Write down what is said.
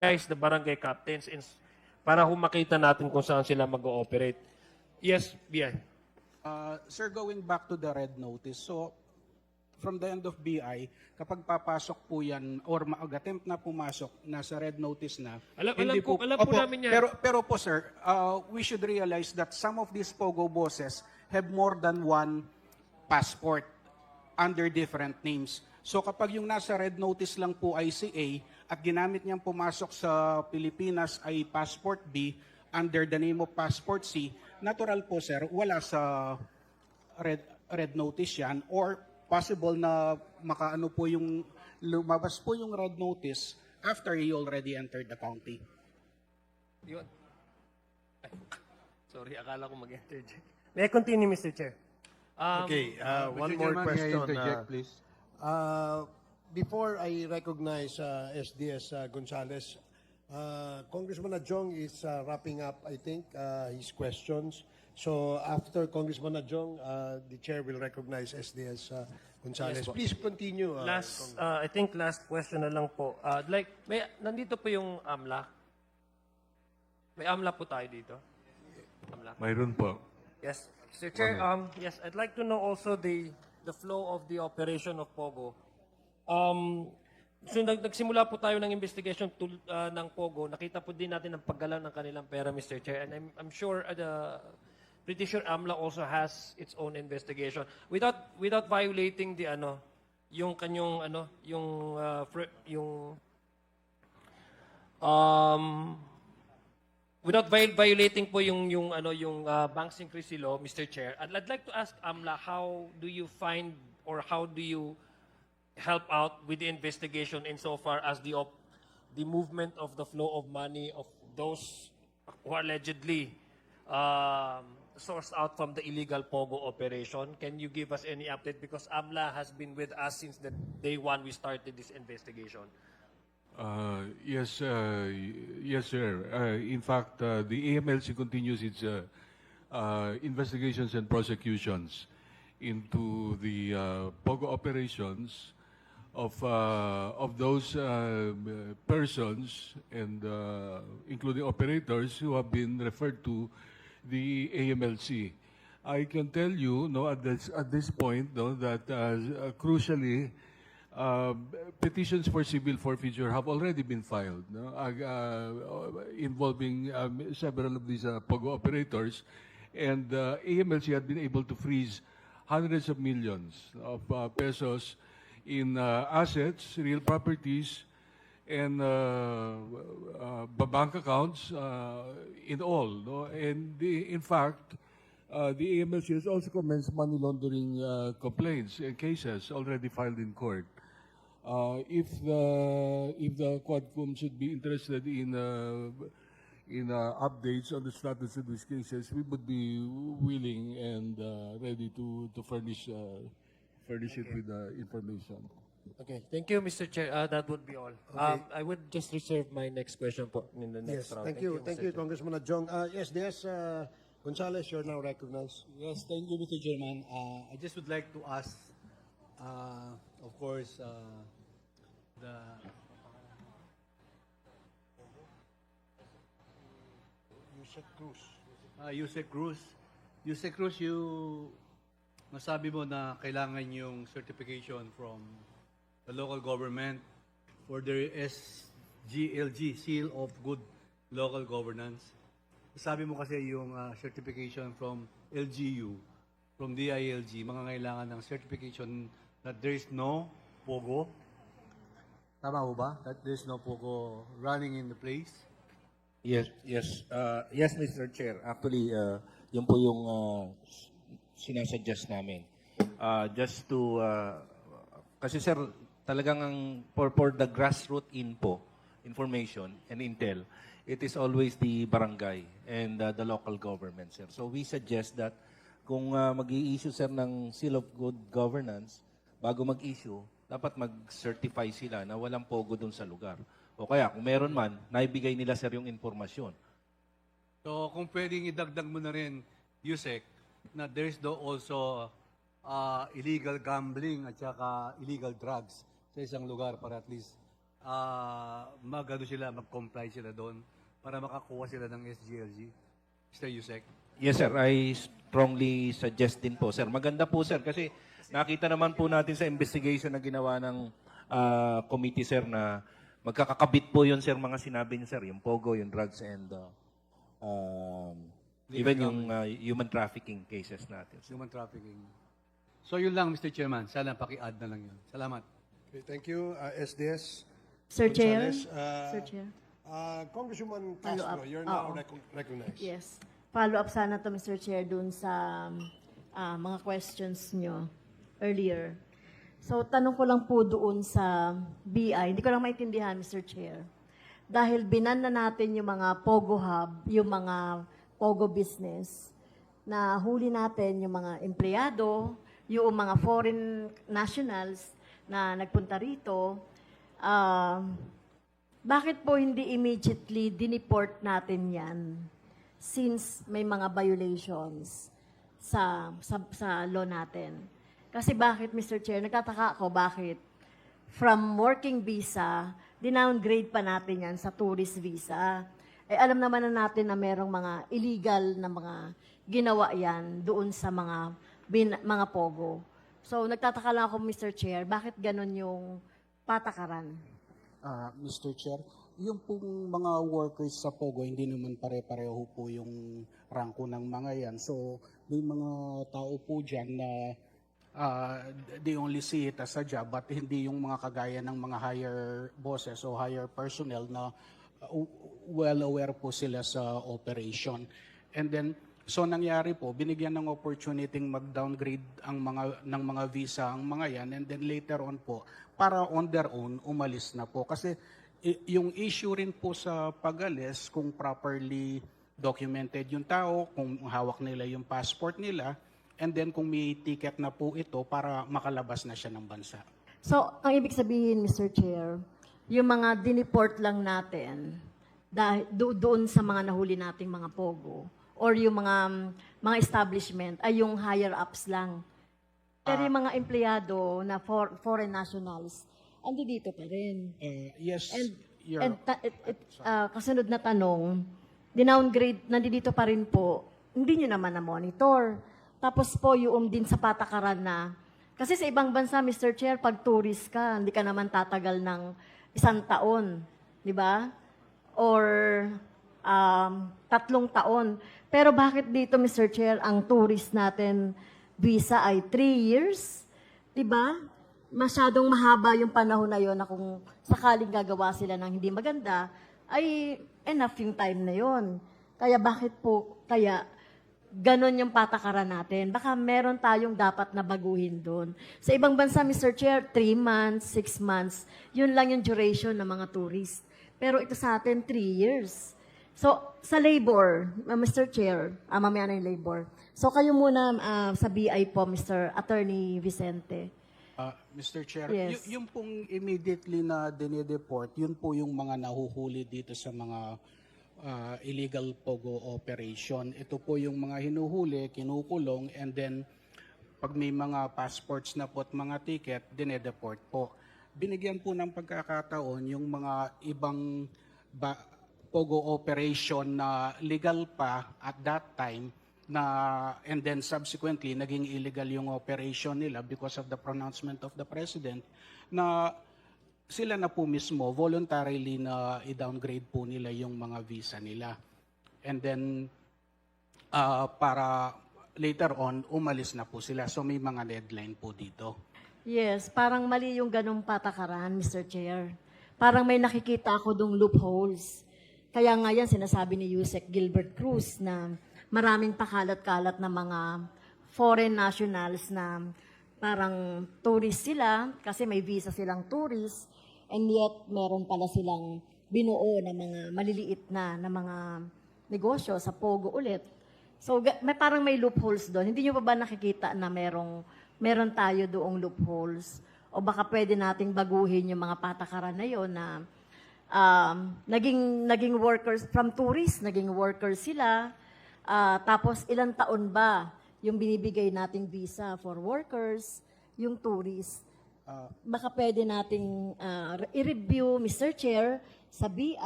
guys, the barangay captains, in, para kung makita natin kung saan sila mag-ooperate. Yes, yeah. Uh, sir, going back to the red notice, so from the end of BI, kapag papasok po yan or mag-attempt na pumasok, nasa red notice na. Alam- hindi alam ko- alam po Opo, namin yan. Pero, pero po sir, uh, we should realize that some of these POGO bosses have more than one passport under different names. So kapag yung nasa red notice lang po ay si A at ginamit niyang pumasok sa Pilipinas ay passport B under the name of passport C, natural po sir, wala sa red red notice yan or possible na makaano po yung lumabas po yung red notice after he already entered the county. Yun. Ay, sorry, akala ko mag-interject. May I continue, Mr. Chair? Um, Okay, uh, one Mr. more Chairman, may I question. interject, uh, please? Uh, before I recognize uh, SDS uh, Gonzales, uh, Congressman Adjong is uh, wrapping up, I think, uh, his questions. So after Congressman Adjong, uh, the chair will recognize SDS uh, Gonzales. Yes po. Please continue. uh, Last, uh, I think last question na lang po. Uh, like, may, nandito po yung AMLA. May AMLA po tayo dito. AMLA. Mayroon po. Yes. Mr. Chair, um, yes, I'd like to know also the the flow of the operation of Pogo. Um, so nag, nagsimula po tayo ng investigation tul, uh, ng Pogo. Nakita po din natin ang paggalaw ng kanilang pera, Mr. Chair. And I'm, I'm sure uh, the pretty sure AMLA also has its own investigation without without violating the ano yung kanyang ano yung uh, fr- yung um without viol- violating po yung yung ano yung uh, bank secrecy law, Mr. Chair, I'd, I'd like to ask AMLA how do you find or how do you help out with the investigation insofar as the op- the movement of the flow of money of those who allegedly um, sourced out from the illegal Pogo operation. Can you give us any update? Because AMLA has been with us since the day one we started this investigation. Uh, yes, uh, yes, sir. Uh, in fact, uh, the AMLC continues its uh, uh, investigations and prosecutions into the POGO operations of of those persons and including operators who have been referred to the AMLC. I can tell you, no, at this at this point, no, that crucially, uh, petitions for civil forfeiture have already been filed, no, uh, involving um, several of these uh, POGO operators, and uh, AMLC had been able to freeze hundreds of millions of uh, pesos in assets, real properties, and bank accounts in all. No? And the, in fact, uh, the AMLC has also commenced money laundering uh, complaints and cases already filed in court. Uh, if the if the Quadcom should be interested in uh, in uh, updates on the status of these cases, we would be willing and uh, ready to to furnish uh, furnish it with uh, information. Okay, thank you, Mr. Chair. Uh, that would be all. Um, I would just reserve my next question po in the next Yes, round. thank you, thank Mr. you. Congressman Adjong. Uh, SDS uh, Gonzales, you're now recognized. Yes, thank you, Mr. Chairman. Uh, I just would like to ask, uh, of course, uh, the Yusek Cruz. uh, Yusek Cruz. Yusek Cruz, you nasabi mo na kailangan yung certification from the local government for their SGLG, Seal of Good Local Governance. Sabi mo kasi yung uh, certification from LGU, from DILG, mga kailangan ng certification that there is no POGO. Tama ho ba? That there is no POGO running in the place? Yes, yes. Uh, yes, Mr. Chair. Actually, uh, yun po yung uh, sinasuggest namin. Uh, just to, uh, kasi sir, talagang ang, for, for the grassroots info, information and intel, it is always the barangay and uh, the local government, sir. So we suggest that kung uh, mag-i-issue, sir, ng seal of good governance, bago mag-issue, dapat mag-certify sila na walang pogo dun sa lugar. O kaya, kung meron man, naibigay nila, sir, yung informasyon. So, kung pwedeng idagdag mo na rin, Yusek, na there is do also uh, illegal gambling at saka illegal drugs sa isang lugar para at least ah magano sila, mag-comply sila doon para makakuha sila ng SGLG. Mr. Yusek. Yes, sir. I strongly suggest din po, sir. Maganda po, sir, kasi nakita naman po natin sa investigation na ginawa ng ah, committee, sir, na magkakakabit po yun, sir, mga sinabi niyo, sir. Yung POGO, yung drugs, and uh, um, even yung uh, human trafficking cases natin. Human trafficking. So yun lang, Mr. Chairman. Sana paki-add na lang yun. Salamat. Okay, thank you, uh, SDS. Sir Chair. Gonzales. Uh, Sir Chair. uh, Congresswoman Follow Castro, up. you're now Oo. recog- recognized. Yes. Follow up sana to Mr. Chair dun sa ah, mga questions nyo earlier. So, tanong ko lang po doon sa BI. Hindi ko lang maintindihan, Mr. Chair. Dahil binan na natin yung mga Pogo Hub, yung mga Pogo business, na huli natin yung mga empleyado, yung mga foreign nationals na nagpunta rito, ah, bakit po hindi immediately dineport natin yan since may mga violations sa, sa, sa law natin? Kasi bakit, Mr. Chair, nagtataka ako bakit from working visa, dinowngrade pa natin yan sa tourist visa. Eh, alam naman na natin na merong mga illegal na mga ginawa yan doon sa mga bin, mga pogo. So, nagtataka lang ako, Mr. Chair, bakit ganon yung patakaran? Ah, Mr. Chair, yung pong mga workers sa Pogo, hindi naman pare-pareho po yung rangko ng mga yan. So, may mga tao po dyan na ah, they only see it as a job, but hindi yung mga kagaya ng mga higher bosses o higher personnel na uh, well aware po sila sa operation. And then, so nangyari po, binigyan ng opportunity mag-downgrade ang mga, ng mga visa ang mga yan, and then later on po, para on their own, umalis na po. Kasi yung issue rin po sa pag-alis, kung properly documented yung tao, kung hawak nila yung passport nila, and then kung may ticket na po ito para makalabas na siya ng bansa. So, ang ibig sabihin, Mr. Chair, yung mga dineport lang natin dahil do, doon sa mga nahuli nating mga pogo or yung mga mga establishment ay yung higher ups lang. Pero yung mga empleyado na for, foreign nationals, andi dito pa rin. Uh, yes, And, Your and ta- it, it, ah, kasunod na tanong, dinowngrade, nandito pa rin po, hindi nyo naman na-monitor. Tapos po yung din sa patakaran na, kasi sa ibang bansa, Mr. Chair, pag tourist ka, hindi ka naman tatagal ng isang taon. Di ba? Or um, tatlong taon. Pero bakit dito, Mr. Chair, ang tourist natin visa ay three years? Di ba? Masyadong mahaba yung panahon na yon na kung sakaling gagawa sila ng hindi maganda, ay enough yung time na yon. Kaya bakit po, kaya ganon yung patakaran natin. Baka meron tayong dapat na baguhin doon. Sa ibang bansa, Mr. Chair, 3 months, 6 months, yun lang yung duration ng mga tourist. Pero ito sa atin, 3 years. So, sa labor, uh, Mr. Chair, ah, mamaya na yung labor. So, kayo muna ah, sa BI po, Mr. Attorney Vicente. Uh, Mr. Chair, Yes. yung pong immediately na dinideport, yun po yung mga nahuhuli dito sa mga uh, illegal pogo operation. Ito po yung mga hinuhuli, kinukulong, and then pag may mga passports na po at mga ticket, dinedeport po. Binigyan po ng pagkakataon yung mga ibang ba, pogo operation na legal pa at that time na and then subsequently naging illegal yung operation nila because of the pronouncement of the president na sila na po mismo voluntarily na i-downgrade po nila yung mga visa nila. And then ah, para later on umalis na po sila. So may mga deadline po dito. Yes, parang mali yung ganong patakaran, Mr. Chair. Parang may nakikita ako dong loopholes. Kaya nga yan, sinasabi ni Yusek Gilbert Cruz na maraming pakalat-kalat na mga foreign nationals na parang tourist sila kasi may visa silang tourist and yet meron pala silang binuo na mga maliliit na na mga negosyo sa Pogo ulit. So may parang may loopholes doon. Hindi nyo pa ba nakikita na merong meron tayo doong loopholes? O baka pwede nating baguhin yung mga patakaran na yon na um, naging naging workers from tourists, naging workers sila. Ah, tapos ilang taon ba yung binibigay nating visa for workers, yung tourists? baka pwede nating ah, i-review, Mr. Chair, sa BI